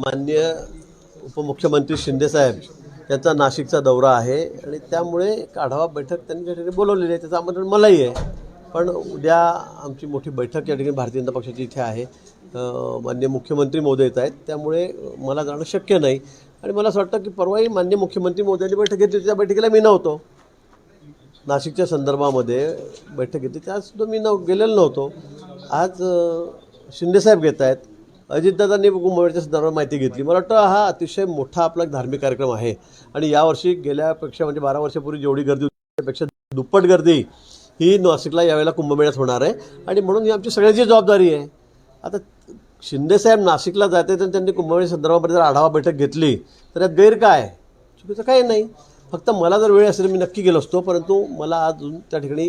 माननीय उपमुख्यमंत्री शिंदेसाहेब यांचा नाशिकचा दौरा आहे आणि त्यामुळे आढावा बैठक त्यांनी त्या ठिकाणी बोलवलेली आहे त्याचं आमंत्रण मलाही आहे. पण उद्या आमची मोठी बैठक या ठिकाणी भारतीय जनता पक्षाची इथे आहे. मान्य माननीय मुख्यमंत्री महोदय येत आहेत. त्यामुळे मला जाणं शक्य नाही. आणि मला असं वाटतं की परवाही माननीय मुख्यमंत्री महोदयांनी बैठक घेतली त्या बैठकीला मी नव्हतो. नाशिकच्या संदर्भामध्ये बैठक घेतली त्यासुद्धा मी नव गेलेलो नव्हतो. आज शिंदेसाहेब घेत आहेत. अजितदादांनी कुंभमेळ्याच्या संदर्भात माहिती घेतली. मला वाटतं हा अतिशय मोठा आपला एक धार्मिक कार्यक्रम आहे. आणि यावर्षी गेल्यापेक्षा म्हणजे बारा वर्षापूर्वी जेवढी गर्दी होती त्यापेक्षा दुप्पट गर्दी ही नाशिकला यावेळेला कुंभमेळ्यात होणार आहे. आणि म्हणून ही आमची सगळ्यांची जबाबदारी आहे. आता शिंदेसाहेब नाशिकला जाते तर त्यांनी कुंभमेळ्या संदर्भामध्ये जर आढावा बैठक घेतली तर यात गैर काय? चुकीचं काही नाही. फक्त मला जर वेळ असेल मी नक्की गेलो असतो. परंतु मला आज अजून त्या ठिकाणी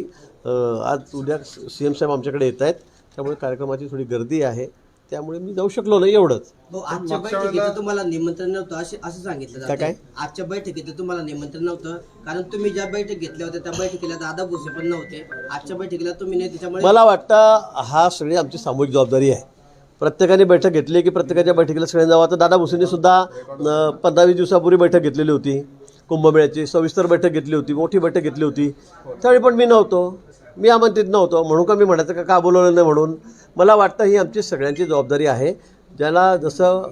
आज उद्या सी एम साहेब आमच्याकडे येत आहेत. त्यामुळे कार्यक्रमाची थोडी गर्दी आहे. त्यामुळे मी जाऊ शकलो नाही एवढंच. भाऊ आजच्या बैठकीत तुम्हाला निमंत्रण नव्हतं असे असं सांगितलं काय काय? जातं आजच्या बैठकीत तुम्हाला निमंत्रण नव्हतं कारण तुम्ही ज्या बैठक घेतल्या होत्या त्या बैठकीला दादा भुसे पण नव्हते. आजच्या बैठकीला तुम्ही नाही त्याच्यामुळे मला वाटतं हा सगळी आमची सामूहिक जबाबदारी आहे. प्रत्येकाने बैठक घेतली की प्रत्येकाच्या बैठकीला सगळ्यांनी जावं. तर दादा भुसेंनी सुद्धा पंधरा वीस दिवसापूर्वी बैठक घेतलेली होती. कुंभमेळ्याची सविस्तर बैठक घेतली होती मोठी बैठक घेतली होती. त्यावेळी पण मी नव्हतो. मी आमंत्रित नव्हतो. म्हणून का मी म्हणायचं का का बोलवलं नाही म्हणून? मला वाटतं ही आमची सगळ्यांची जबाबदारी आहे. ज्याला जसं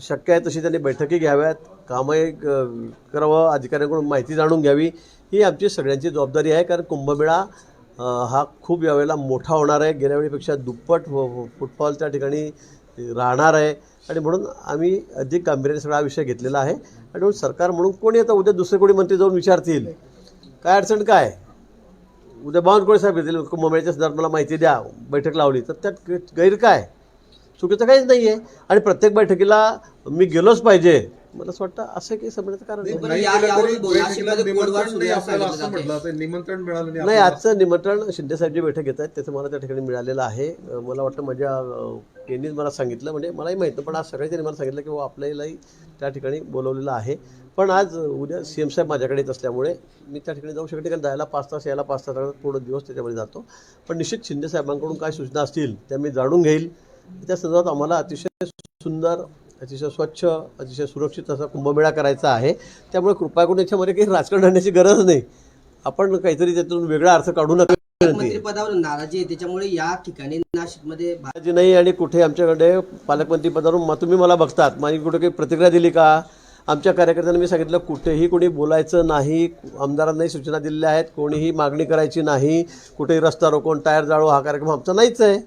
शक्य आहे तशी त्यांनी बैठकी घ्याव्यात. कामं करावं अधिकाऱ्यांकडून माहिती जाणून घ्यावी. ही आमची सगळ्यांची जबाबदारी आहे. कारण कुंभमेळा हा खूप यावेळेला मोठा होणार आहे. गेल्या वेळीपेक्षा दुप्पट व- फुटफॉल त्या ठिकाणी राहणार आहे. आणि म्हणून आम्ही अधिक गांभीर्याने सगळा विषय घेतलेला आहे. आणि म्हणून सरकार म्हणून कोणी आता उद्या दुसरे कोणी मंत्री जाऊन विचारतील? काय अडचण काय? उद्या बावनकुळे साहेब येतील कुंभमेळ्याच्या संदर्भात मला माहिती द्या. बैठक लावली. तर त्यात गैर काय चुकीचं काहीच नाही आहे आणि प्रत्येक बैठकीला मी गेलोच पाहिजे. मला असं वाटतं असं काही समजण्याचं कारण नाही. कोरडवाड निमंत्रण नाही. आजचं निमंत्रण शिंदेसाहेबची बैठक घेत आहेत त्याचं मला त्या ठिकाणी मिळालेलं आहे. मला वाटतं माझ्या यांनीच मला सांगितलं. म्हणजे मलाही माहीत पण आज सगळ्या त्यांनी मला सांगितलं की आपल्यालाही त्या ठिकाणी बोलवलेलं आहे. पण आज उद्या सी एम साहेब माझ्याकडे येत असल्यामुळे मी त्या ठिकाणी जाऊ शकते कारण जायला पाच तास यायला पाच तास पूर्ण दिवस त्याच्यामध्ये जातो. पण निश्चित शिंदे साहेबांकडून काय सूचना असतील त्या मी जाणून घेईल. त्या संदर्भात आम्हाला अतिशय सुंदर अतिशय स्वच्छ अतिशय सुरक्षित असा कुंभमेळा करायचा आहे. त्यामुळे कृपा करून याच्यामध्ये काही राजकारण आणण्याची गरज नाही. आपण काहीतरी त्यातून वेगळा अर्थ काढू नका. मंत्रिपदावर नाराजी आहे त्याच्यामुळे या ठिकाणी नाशिकमध्ये नाराजी नाही आणि कुठे आमच्याकडे पालकमंत्री पदावरून तुम्ही मला बघतात. माझी कुठे काही प्रतिक्रिया दिली का? आमच्या कार्यकर्त्यांना मी सांगितलं कुठेही कोणी बोलायचं नाही आमदारांनाही सूचना दिलेल्या आहेत कोणीही मागणी करायची नाही कुठेही रस्ता रोकोन टायर जाळू हा कार्यक्रम आमचा नाहीच आहे.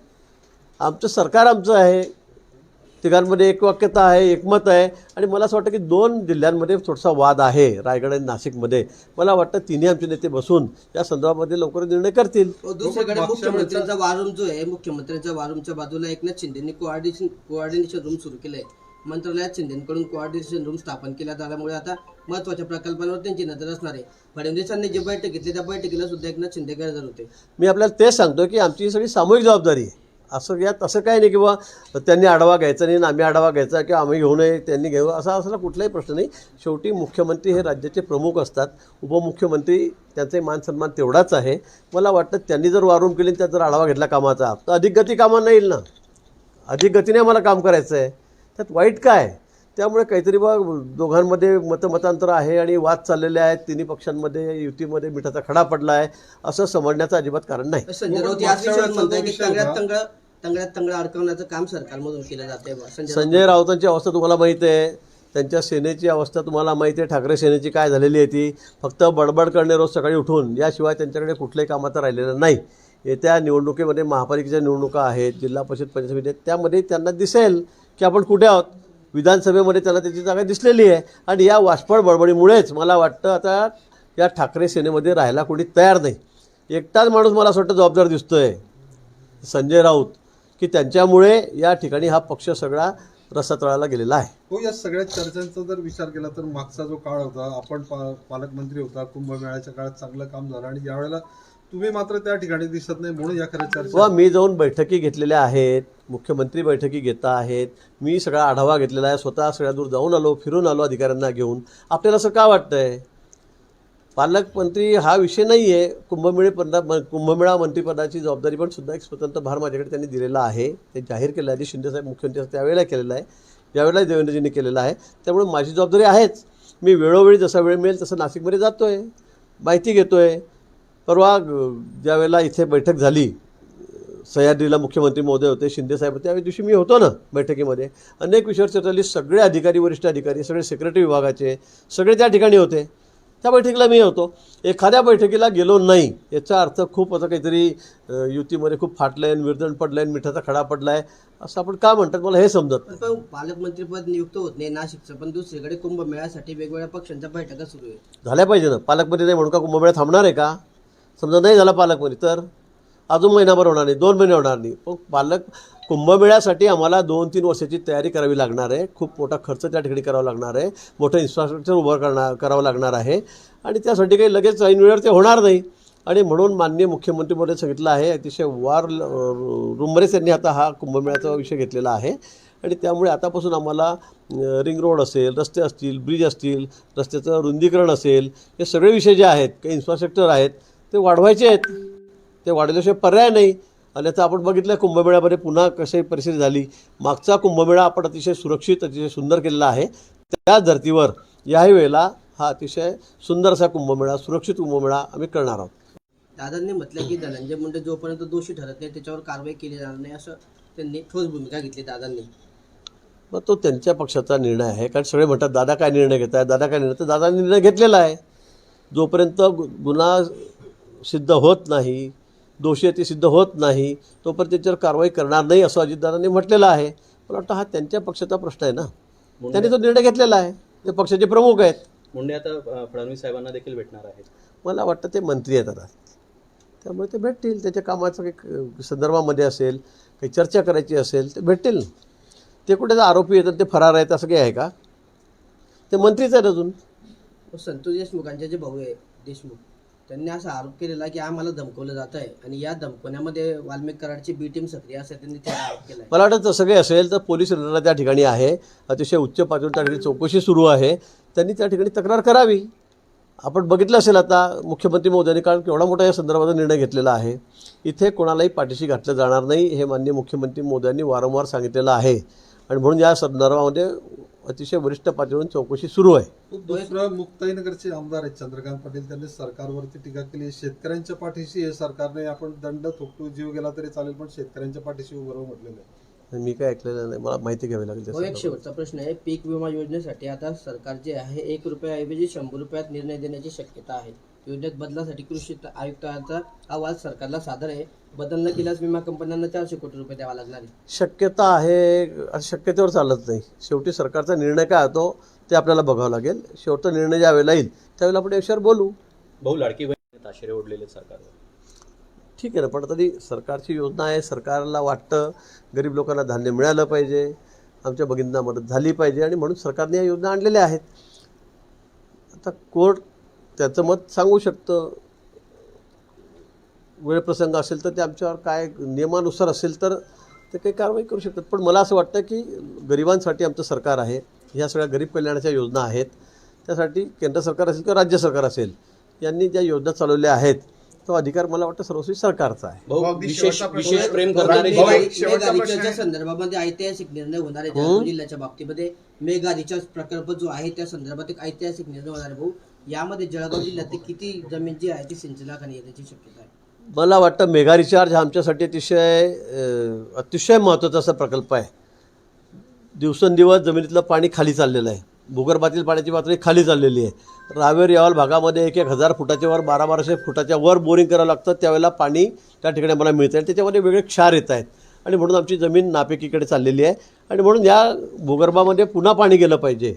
आमचं सरकार आमचं आहे. तिघांमध्ये एकवाक्यता आहे एकमत आहे. आणि मला असं वाटतं की दोन जिल्ह्यांमध्ये थोडासा वाद आहे रायगड आणि नाशिकमध्ये. मला वाटतं तिन्ही आमचे नेते बसून या संदर्भामध्ये लवकर निर्णय करतील. दुसरीकडे मुख्यमंत्र्यांचा वारूम जो आहे. मुख्यमंत्र्यांच्या वारूमच्या बाजूला एकनाथ शिंदेनी कोऑर्डिनेशन कोऑर्डिनेशन रूम सुरू केलंय. मंत्रालयात शिंदेकडून कोऑर्डिनेशन रूम स्थापन केल्या झाल्यामुळे आता महत्त्वाच्या प्रकल्पांवर त्यांची नजर असणार आहे. फडणवीसांनी जी बैठक घेतली त्या बैठकीला सुद्धा एकनाथ शिंदे गरजर होते. मी आपल्याला तेच सांगतो की आमची सगळी सामूहिक जबाबदारी आहे. असं यात असं काही नाही किंवा त्यांनी आढावा घ्यायचा नाही आम्ही आढावा घ्यायचा किंवा आम्ही घेऊ नये त्यांनी घेऊ असा असला कुठलाही प्रश्न नाही. शेवटी मुख्यमंत्री हे राज्याचे प्रमुख असतात. उपमुख्यमंत्री त्यांचे मानसन्मान तेवढाच आहे. मला वाटतं त्यांनी जर वारून केली आणि त्यात जर आढावा घेतला कामाचा तर अधिक गती कामांना येईल ना. अधिक गतीने आम्हाला काम करायचं आहे त्यात वाईट काय? त्यामुळे काहीतरी बा दोघांमध्ये मतमतांतर आहे आणि वाद चाललेले आहेत. तिन्ही पक्षांमध्ये युतीमध्ये मिठाचा खडा पडला आहे असं समजण्याचं अजिबात कारण नाही. संजय अडकवण्याचं काम सरकारमधून केलं जाते राऊतांची अवस्था तुम्हाला माहीत आहे. त्यांच्या सेनेची अवस्था तुम्हाला माहिती आहे. ठाकरे सेनेची काय झालेली आहे ती. फक्त बडबड करणे रोज सकाळी उठून याशिवाय त्यांच्याकडे कुठलंही कामाचं राहिलेलं नाही. येत्या निवडणुकीमध्ये महापालिकेच्या निवडणुका आहेत जिल्हा परिषद पंचायत समिती आहेत. त्यामध्ये त्यांना दिसेल. की आपण कुठे आहोत? विधानसभेमध्ये त्यांना त्याची जागा दिसलेली आहे. आणि या वाशपळ बडबडीमुळेच मला वाटतं आता या ठाकरे सेनेमध्ये राहायला कोणी तयार नाही. एकटाच माणूस मला असं वाटतं जबाबदार दिसतोय. संजय राऊत की त्यांच्यामुळे या ठिकाणी हा पक्ष सगळा रसातळाला गेलेला आहे. हो या सगळ्या चर्चांचा जर विचार केला तर मागचा जो काळ होता आपण पा- पालकमंत्री होता कुंभमेळ्याच्या काळात चांगलं काम झालं आणि यावेळेला तुम्ही मात्र त्या ठिकाणी दिसत नाही म्हणून या खऱ्या चर्चा मी जाऊन बैठकी घेतलेल्या आहेत. मुख्यमंत्री बैठकी घेता आहेत. मी सगळा आढावा घेतलेला आहे. स्वतः सगळ्या दूर जाऊन आलो फिरून आलो अधिकाऱ्यांना घेऊन. आपल्याला असं का वाटतंय? पालकमंत्री हा विषय नाही आहे कुंभमेळे पदा कुंभमेळा मंत्रिपदाची जबाबदारी पण सुद्धा एक स्वतंत्र भार माझ्याकडे त्यांनी दिलेला आहे. ते जाहीर केलं आहे. शिंदेसाहेब मुख्यमंत्री त्यावेळेला केलेलं आहे. यावेळेला देवेंद्रजींनी केलेलं आहे. त्यामुळे माझी जबाबदारी आहेच. मी वेळोवेळी जसा वेळ मिळेल तसं नाशिकमध्ये जातो आहे माहिती घेतो आहे परवा ज्यावेळेला इथे बैठक झाली सह्याद्रीला मुख्यमंत्री महोदय होते शिंदेसाहेब होते त्यावेळी दिवशी मी होतो ना बैठकीमध्ये. अनेक विषयावर चर्चा झाली. सगळे अधिकारी वरिष्ठ अधिकारी सगळे सेक्रेटरी विभागाचे सगळे त्या ठिकाणी होते. त्या बैठकीला मी होतो. एखाद्या बैठकीला गेलो नाही याचा अर्थ खूप आता काहीतरी युतीमध्ये खूप फाटलं आहे विरदण पडलं आहे मिठाचा खडा पडला आहे असं आपण का म्हणतात मला हे समजत नाही. पालकमंत्रीपद नियुक्त होत नाही नाशिकचं पण दुसरीकडे कुंभमेळ्यासाठी वेगवेगळ्या पक्षांच्या बैठका सुरू आहे झाल्या पाहिजे ना. पालकमंत्री नाही म्हणून का कुंभमेळा थांबणार आहे का? समजा नाही झाला पालकमंत्री तर? अजून महिनाभर होणार नाही दोन महिने होणार नाही. हो, पण पालक कुंभमेळ्यासाठी आम्हाला दोन तीन वर्षाची तयारी करावी लागणार आहे. खूप मोठा खर्च त्या ठिकाणी करावा लागणार आहे. मोठं इन्फ्रास्ट्रक्चर उभं करणार करावं लागणार आहे. आणि त्यासाठी काही लगेच ऐन वेळेवर ते होणार नाही. आणि म्हणून माननीय मुख्यमंत्री महोदय सांगितलं आहे अतिशय वार रुमरेस यांनी आता हा कुंभमेळ्याचा विषय घेतलेला आहे. आणि त्यामुळे आतापासून आम्हाला रिंग रोड असेल रस्ते असतील ब्रिज असतील रस्त्याचं रुंदीकरण असेल हे सगळे विषय जे आहेत काही इन्फ्रास्ट्रक्चर आहेत ते वाढवायचे आहेत. ते वाढवल्याशिवाय पर्याय नाही. आणि आता आपण बघितलं कुंभमेळ्यामध्ये पुन्हा कशी परिस्थिती झाली. मागचा कुंभमेळा आपण अतिशय सुरक्षित अतिशय सुंदर केलेला आहे. त्या धर्तीवर याही वेळेला हा अतिशय सुंदर असा कुंभमेळा सुरक्षित कुंभमेळा आम्ही करणार आहोत. दादांनी म्हटलं की धनंजय मुंडे जोपर्यंत दोषी ठरत नाही त्याच्यावर कारवाई केली जाणार नाही असं त्यांनी ठोस भूमिका घेतली दादांनी. मग तो त्यांच्या पक्षाचा निर्णय आहे. कारण सगळे म्हणतात दादा काय निर्णय घेत आहे? दादा काय निर्णय? तर दादाने निर्णय घेतलेला आहे. जोपर्यंत गुन्हा सिद्ध होत नाही दोषी आहे ते सिद्ध होत नाही तोपर्यंत त्याच्यावर कारवाई करणार नाही असं अजितदादांनी म्हटलेलं आहे. मला वाटतं हा त्यांच्या पक्षाचा प्रश्न आहे ना. त्यांनी तो निर्णय घेतलेला आहे. ते पक्षाचे प्रमुख आहेत. मुंडे आता फडणवीस साहेबांना देखील भेटणार आहेत. मला वाटतं ते मंत्री आहेत आता. त्यामुळे ते भेटतील. त्याच्या कामाचं काही संदर्भामध्ये असेल काही चर्चा करायची असेल ते भेटतील. ना ते कुठे आरोपी येतात ते फरार आहेत असं काही आहे का? ते मंत्रीच आहेत अजून. संतोष देशमुखांचे जे भाऊ आहे देशमुख. त्यांनी असा आरोप केलेला की आम्हाला धमकवलं जात आहे आणि या धमकवण्यामध्ये वाल्मिक कराडची बी टीम सक्रिय असं त्यांनी त्याचा आरोप केला मला वाटतं सगळे असेल तर पोलीस यंत्रणा त्या ठिकाणी आहे. अतिशय उच्च पातळीवर त्या ठिकाणी चौकशी सुरू आहे. त्यांनी त्या ठिकाणी तक्रार करावी. आपण बघितलं असेल आता मुख्यमंत्री महोदयांनी कारण केवढा मोठा या संदर्भाचा निर्णय घेतलेला आहे. इथे कोणालाही पाठीशी घातलं जाणार नाही हे माननीय मुख्यमंत्री मोदयांनी वारंवार सांगितलेलं आहे. आणि म्हणून या संदर्भामध्ये अतिशय वरिष्ठ पातळीवरून चौकशी सुरू आहे. दुसरं मुक्ताईनगरचे आमदार आहेत चंद्रकांत पाटील. त्यांनी सरकारवरती टीका केली. शेतकऱ्यांच्या पाठीशी हे सरकारने आपण दंड थोपटू जीव गेला तरी चालेल पण शेतकऱ्यांच्या पाठीशी उभं राहू म्हटलेलं आहे. मी काय ऐकलेलं नाही. मला माहिती घ्यावी लागेल हो एक. शेवटचा प्रश्न आहे. पीक विमा योजनेसाठी आता सरकार जे आहे एक रुपयाऐवजी शंभर रुपयात निर्णय देण्याची शक्यता आहे. योजनेत बदलासाठी कृषी आयुक्तांचा अहवाल सरकारला सादर आहे. बदल न केल्यास विमा कंपन्यांना चारशे कोटी रुपये द्यावा लागणार आहे. शक्यता आहे असं शक्यतेवर चालत नाही. शेवटी सरकारचा निर्णय काय होतो ते आपल्याला बघावं लागेल. शेवटचा निर्णय ज्या वेळेला येईल त्यावेळेला आपण याविषयावर बोलू. भाऊ लाडकी बहीण ताशेरे ओढलेले सरकारवर ठीक आहे ना पण तरी सरकारची योजना आहे. सरकारला वाटतं गरीब लोकांना धान्य मिळालं पाहिजे आमच्या भगिनींना मदत झाली पाहिजे आणि म्हणून सरकारने या योजना आणलेल्या आहेत. आता कोर्ट त्याचं मत सांगू शकतं. वेळप्रसंग असेल तर ते आमच्यावर काय नियमानुसार असेल तर ते काही कारवाई करू शकतात. पण मला असं वाटतं की गरिबांसाठी आमचं सरकार आहे. ह्या सगळ्या गरीब कल्याणाच्या योजना आहेत. त्यासाठी केंद्र सरकार असेल किंवा राज्य सरकार असेल यांनी ज्या योजना चालवल्या आहेत तो अधिकार मला वाटतं सर्वस्वी सरकारचा आहे. विशेष विशेष प्रेम करणारे संदर्भामध्ये ऐतिहासिक निर्णय होणार आहे. जिल्ह्याच्या बाबतीमध्ये मेगा रिचार्ज प्रकल्प जो आहे त्या संदर्भात एक ऐतिहासिक निर्णय होणार आहे भाऊ. यामध्ये जळगाव जिल्ह्यात किती जमीन जी आहे ती सिंचनाखाली येण्याची शक्यता आहे? मला वाटतं मेगा रिचार्ज हा आमच्यासाठी अतिशय अतिशय महत्त्वाचा असा प्रकल्प आहे. दिवसेंदिवस जमिनीतलं पाणी खाली चाललेलं आहे. भूगर्भातील पाण्याची पातळी खाली चाललेली आहे. रावेर यावल भागामध्ये एक एक हजार फुटाच्या वर बारा बाराशे फुटाच्या वर बोरिंग करावं लागतं. त्यावेळेला पाणी त्या ठिकाणी आम्हाला मिळतं आणि त्याच्यामध्ये वेगळे क्षार येत आहेत. आणि म्हणून आमची जमीन नापिकीकडे चाललेली आहे. आणि म्हणून या भूगर्भामध्ये पुन्हा पाणी गेलं पाहिजे.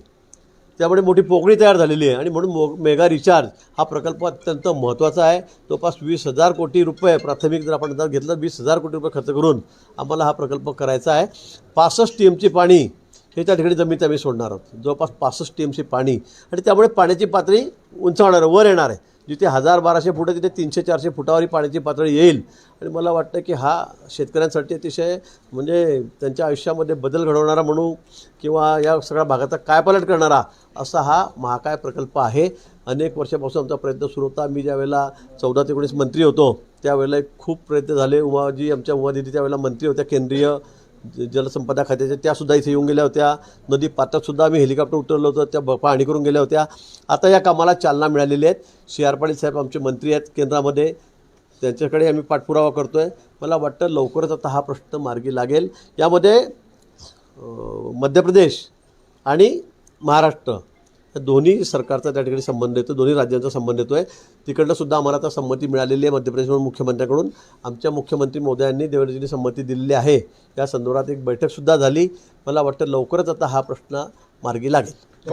त्यामुळे मोठी पोकळी तयार झालेली आहे. आणि म्हणून मो मेगा रिचार्ज हा प्रकल्प अत्यंत महत्त्वाचा आहे. जवळपास वीस हजार कोटी रुपये प्राथमिक जर आपण जर घेतलं वीस हजार कोटी रुपये खर्च करून आम्हाला हा प्रकल्प करायचा आहे. पासष्ट टी एमची पाणी हे त्या ठिकाणी जमीन आम्ही सोडणार आहोत. जवळपास पासष्ट टी एमची पाणी. आणि त्यामुळे पाण्याची पातळी उंचावणार आहे वर येणार आहे. जिथे हजार बाराशे फुट तिथे तीनशे चारशे फुटावरी पाण्याची पातळी येईल. आणि मला वाटतं की हा शेतकऱ्यांसाठी अतिशय म्हणजे त्यांच्या आयुष्यामध्ये बदल घडवणारा म्हणू किंवा या सगळ्या भागाचा काय पलट करणारा असा हा महाकाय प्रकल्प आहे. अनेक वर्षापासून आमचा प्रयत्न सुरू होता. मी ज्यावेळेला चौदा ते एकोणीस मंत्री होतो त्यावेळेला एक खूप प्रयत्न झाले. उमाजी आमच्या उमादिदी त्यावेळेला मंत्री होत्या केंद्रीय ज- जलसंपदा खात्याच्या त्यासुद्धा इथे येऊन गेल्या होत्या. नदी पात्रातसुद्धा आम्ही हेलिकॉप्टर उतरलं होतं. त्या पाहणी करून गेल्या होत्या. आता या कामाला चालना मिळालेली आहेत. सी आर पाटील साहेब आमचे मंत्री आहेत केंद्रामध्ये. त्यांच्याकडे आम्ही पाठपुरावा करतो आहे मला वाटतं लवकरच आता हा प्रश्न मार्गी लागेल. यामध्ये मध्य प्रदेश आणि महाराष्ट्र दोन्ही सरकारचा त्या ठिकाणी संबंध येतो दोन्ही राज्यांचा संबंध येतो आहे तिकडनं सुद्धा आम्हाला आता संमती मिळालेली आहे मध्य प्रदेशमधून मुख्यमंत्र्यांकडून. आमच्या मुख्यमंत्री मोदयांनी देवेंद्रजींनी संमती दिलेली आहे. या संदर्भात एक बैठकसुद्धा झाली. मला वाटतं लवकरच आता हा प्रश्न मार्गी लागेल.